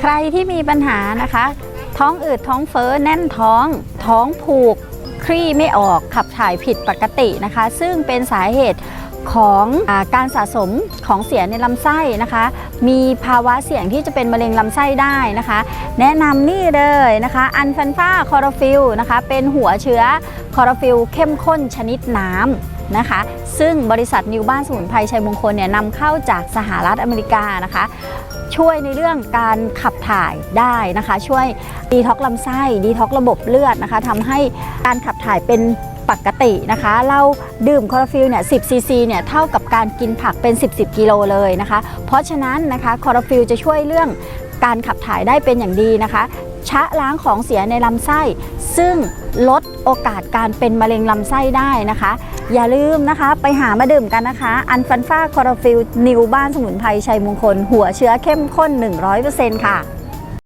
ใครที่มีปัญหานะคะ ท้องอืดท้องเฟ้อแน่นท้อง ท้องผูก คลี่ไม่ออกขับถ่ายผิดปกตินะคะ ซึ่งเป็นสาเหตุ ของอการสะสมของเสียในลำไส้นะคะ มีภาวะเสี่ยงที่จะเป็นมะเร็งลำไส้ได้นะคะ แนะนำนี่เลยนะคะอันฟันฟ้าคอร์ฟิลนะคะเป็นหัวเชื้อคอร์ฟิลเข้มข้นชนิดน้ำนะคะ ซึ่งบริษัทนิวบ้านสมุนไพรชัยมงคลเนี่ยนำเข้าจากสหรัฐอเมริกานะคะช่วยในเรื่องการขับถ่ายได้นะคะ ช่วยดีท็อกลำไส้ดีท็อกระบบเลือดนะคะทำให้การขับถ่ายเป็น ปกตินะคะ เราดื่มคลอโรฟิลเนี่ย10ซีซีเนี่ยเท่ากับการกินผักเป็น 10 10กิโลเลยนะคะ เพราะฉะนั้นนะคะคลอโรฟิลจะช่วยเรื่องการขับถ่ายได้เป็นอย่างดีนะคะชะล้างของเสียในลำไส้ ซึ่งลดโอกาสการเป็นมะเร็งลำไส้ได้นะคะ อย่าลืมนะคะไปหามาดื่มกันนะคะ อันฟันฟ้าคอร์ฟิลนิวบ้านสมุนไพรชัยมงคล หัวเชื้อเข้มข้น 100%ค่ะ